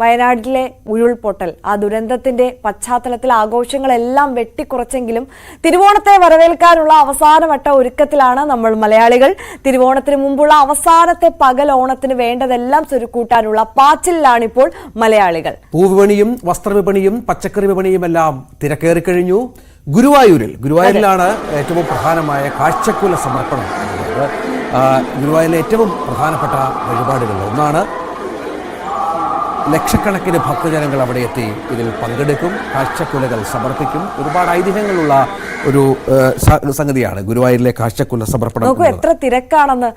വയനാട്ടിലെ ഉരുൾപൊട്ടൽ ആ ദുരന്തത്തിന്റെ പശ്ചാത്തലത്തിൽ ആഘോഷങ്ങളെല്ലാം വെട്ടിക്കുറച്ചെങ്കിലും തിരുവോണത്തെ വരവേൽക്കാനുള്ള അവസാനവട്ട ഒരുക്കത്തിലാണ് നമ്മൾ മലയാളികൾ. തിരുവോണത്തിന് മുമ്പുള്ള അവസാനത്തെ പകൽ ഓണത്തിന് വേണ്ടതെല്ലാം ചുരുക്കൂട്ടാനുള്ള പാച്ചിലാണിപ്പോൾ മലയാളികൾ. പൂവിപണിയും വസ്ത്രവിപണിയും പച്ചക്കറി വിപണിയും എല്ലാം തിരക്കേറി കഴിഞ്ഞു ഗുരുവായൂരിൽ ഗുരുവായൂരിലാണ് ഏറ്റവും പ്രധാനമായ കാഴ്ചക്കുല സമർപ്പണം. ഗുരുവായൂരിലെ ഏറ്റവും പ്രധാനപ്പെട്ട വഴിപാടുകളിൽ ഒന്നാണ് ലക്ഷക്കണക്കിന് ഭക്തജനങ്ങൾ അവിടെ എത്തി. ഇതിൽ പങ്കെടുക്കും കാഴ്ചക്കുലകൾ സമർപ്പിക്കും. ഒരുപാട് ഐതിഹ്യങ്ങളുള്ള ഒരു സംഗതിയാണ് ഗുരുവായൂരിലെ കാഴ്ചക്കുല സമർപ്പണം നോക്കൂ എത്ര തിരക്കാണെന്ന്.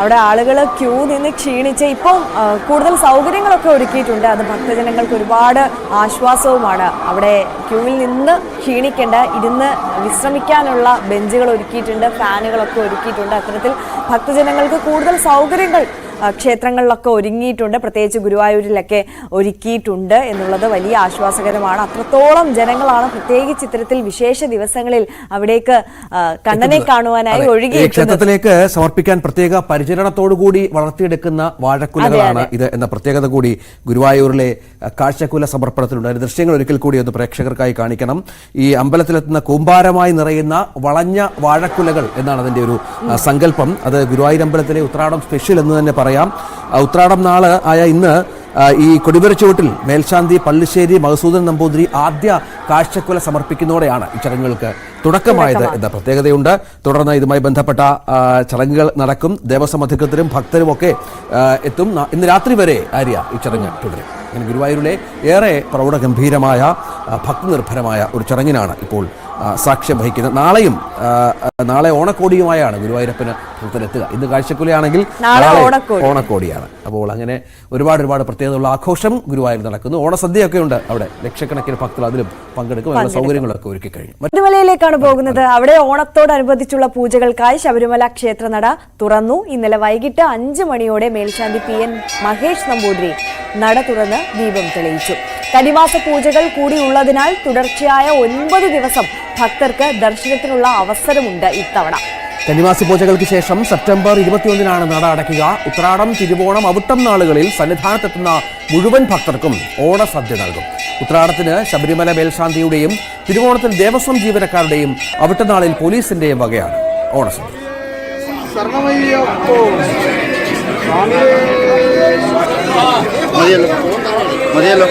അവിടെ ആളുകൾ ക്യൂ നിന്ന് ക്ഷീണിച്ച് ഇപ്പം ആ, കൂടുതൽ സൗകര്യങ്ങളൊക്കെ ഒരുക്കിയിട്ടുണ്ട്. അത് ഭക്തജനങ്ങൾക്ക് ഒരുപാട് ആശ്വാസവുമാണ്. അവിടെ ക്യൂവിൽ നിന്ന് ക്ഷീണിക്കേണ്ട ഇരുന്ന് വിശ്രമിക്കാനുള്ള ബെഞ്ചുകൾ ഒരുക്കിയിട്ടുണ്ട് ഫാനുകളൊക്കെ ഒരുക്കിയിട്ടുണ്ട്. അത്തരത്തിൽ ഭക്തജനങ്ങൾക്ക് കൂടുതൽ സൗകര്യങ്ങൾ ക്ഷേത്രങ്ങളിലൊക്കെ ഒരുങ്ങിയിട്ടുണ്ട്. പ്രത്യേകിച്ച് ഗുരുവായൂരിലൊക്കെ ഒരുക്കിയിട്ടുണ്ട് എന്നുള്ളത് വലിയ ആശ്വാസകരമാണ്. അത്രത്തോളം ജനങ്ങളാണ് പ്രത്യേകിച്ച് ഇത്തരത്തിൽ വിശേഷ ദിവസങ്ങളിൽ അവിടേക്ക് കണ്ണനെ കാണുവാനായി ഒഴുകി ക്ഷേത്രത്തിലേക്ക് സമർപ്പിക്കാൻ പ്രത്യേക പരിചരണത്തോടുകൂടി വളർത്തിയെടുക്കുന്ന വാഴക്കുലകളാണ് ഇത് എന്ന പ്രത്യേകത കൂടി ഗുരുവായൂരിലെ കാഴ്ചക്കുല സമർപ്പണത്തിലുണ്ട്. അതിന്റെ ദൃശ്യങ്ങൾ ഒരിക്കൽ കൂടി ഒന്ന് പ്രേക്ഷകർക്കായി കാണിക്കണം. ഈ അമ്പലത്തിലെത്തുന്ന കൂമ്പാരമായി നിറയുന്ന വളഞ്ഞ വാഴക്കുലകൾ എന്നാണ് അതിന്റെ ഒരു സങ്കല്പം. അത് ഗുരുവായൂർ അമ്പലത്തിലെ ഉത്രാടം സ്പെഷ്യൽ എന്ന് തന്നെ പറയാം. അഹ്, ഉത്രാടം നാൾ ആയ ഇന്ന് ഈ കൊടിമര ചുവട്ടിൽ മേൽശാന്തി പള്ളിശ്ശേരി മഹസൂദൻ നമ്പൂതിരി ആദ്യ കാഴ്ചക്കുല സമർപ്പിക്കുന്നതോടെയാണ് ഈ ചടങ്ങുകൾക്ക് തുടക്കമായത് എന്ന പ്രത്യേകതയുണ്ട്. തുടർന്ന് ഇതുമായി ബന്ധപ്പെട്ട ചടങ്ങുകൾ നടക്കും. ദേവസ്വം അധികൃതരും ഭക്തരും ഒക്കെ എത്തും. ഇന്ന് രാത്രി വരെ ആര്യ ഈ ചടങ്ങ് തുടരും. അങ്ങനെ ഗുരുവായൂരിലെ ഏറെ പ്രൗഢഗംഭീരമായ ഭക്തി ഭക്തിനിർഭരമായ ഒരു ചടങ്ങിനാണ് ഇപ്പോൾ സാക്ഷ്യം വഹിക്കുന്നത് നാളെയും നാളെ ഓണക്കോടിയുമായാണ് ഗുരുവായൂരപ്പന് ഭക്തരെത്തുക ഇന്ന് കാഴ്ചക്കുലയാണെങ്കിൽ നാളെ നാളെ ഓണക്കോടിയാണ്. അപ്പോൾ അങ്ങനെ ഒരുപാട് ഒരുപാട് പ്രത്യേകതയുള്ള ആഘോഷം ഗുരുവായൂർ നടക്കുന്നു. ഓണസദ്യയൊക്കെ ഉണ്ട് അവിടെ. ലക്ഷക്കണക്കിന് ഭക്തർ അതിലും പങ്കെടുക്കും. അതിനുള്ള സൗകര്യങ്ങളൊക്കെ ഒരുക്കി കഴിഞ്ഞു. മറ്റുമലയിലേക്കാണ് പോകുന്നത്. അവിടെ ഓണത്തോടനുബന്ധിച്ചുള്ള പൂജകൾക്കായി ശബരിമല ക്ഷേത്രനട തുറന്നു. ഇന്നലെ വൈകിട്ട് അഞ്ച് മണിയോടെ മേൽശാന്തി പി എൻ മഹേഷ് നമ്പൂതിരി നട തുറന്ന് ദീപം തെളിയിച്ചു. കടിമാസ പൂജകൾ കൂടിയുള്ളതിനാൽ തുടർച്ചയായ ഒൻപത് ദിവസം ഭക്തർക്ക് ദർശനത്തിനുള്ള അവസരമുണ്ട് ഇത്തവണ. കന്നിമാസി പൂജകൾക്ക് ശേഷം സെപ്റ്റംബർ ഇരുപത്തിയൊന്നിനാണ് നട അടയ്ക്കുക. ഉത്രാടം തിരുവോണം അവിട്ടം നാളുകളിൽ സന്നിധാനത്തെത്തുന്ന മുഴുവൻ ഭക്തർക്കും ഓണസദ്യ നൽകും. ഉത്രാടത്തിന് ശബരിമല മേൽശാന്തിയുടെയും തിരുവോണത്തിന് ദേവസ്വം ജീവനക്കാരുടെയും അവിട്ടനാളിൽ പോലീസിന്റെയും വകയാണ് ഓണസദ്യ മതിയല്ലോ.